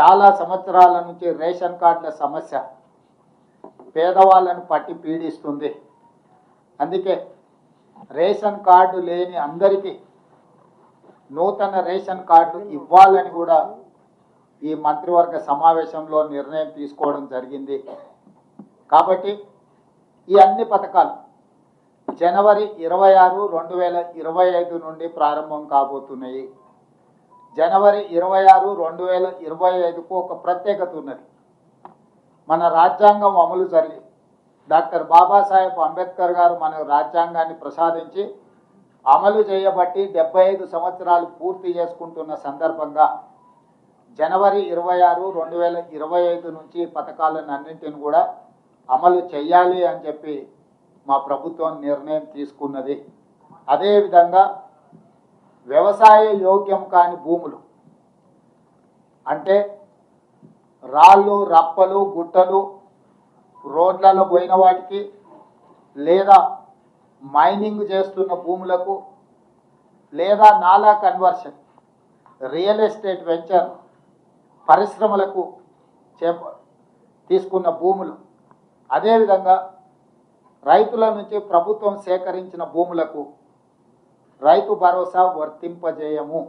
చాలా సంవత్సరాల నుంచి రేషన్ కార్డుల సమస్య. పేదవాళ్ళను పట్టి పీడిస్తుంది. అందుకే రేషన్ కార్డు లేని అందరికీ నూతన రేషన్ కార్డు ఇవ్వాలని కూడా ఈ మంత్రివర్గ సమావేశంలో నిర్ణయం తీసుకోవడం జరిగింది. కాబట్టి ఈ అన్ని పథకాలు జనవరి ఇరవై ఆరు రెండు వేల ఇరవై ఐదు నుండి ప్రారంభం కాబోతున్నాయి. జనవరి ఇరవై ఆరు రెండు వేల ఇరవై ఐదుకు ఒక ప్రత్యేకత ఉన్నది మన రాజ్యాంగం అమలు జరిగి డాక్టర్ బాబాసాహెబ్ అంబేద్కర్ గారు మన రాజ్యాంగాన్ని ప్రసాదించి అమలు చేయబట్టి డెబ్బై ఐదు సంవత్సరాలు పూర్తి చేసుకుంటున్న సందర్భంగా జనవరి ఇరవై ఆరు రెండు వేల ఇరవై ఐదు నుంచి పథకాలను అన్నింటిని కూడా అమలు చేయాలి అని చెప్పి మా ప్రభుత్వం నిర్ణయం తీసుకున్నది. అదేవిధంగా వ్యవసాయ యోగ్యం కాని భూములు. అంటే రాళ్ళు రప్పలు గుట్టలు రోడ్లలో పోయిన వాటికి లేదా మైనింగ్ చేస్తున్న భూములకు లేదా నాలా కన్వర్షన్ రియల్ ఎస్టేట్ వెంచర్ పరిశ్రమలకు చేప తీసుకున్న భూములు. అదేవిధంగా రైతుల నుంచి ప్రభుత్వం సేకరించిన భూములకు రైతు భరోసా వర్తింపజేయము.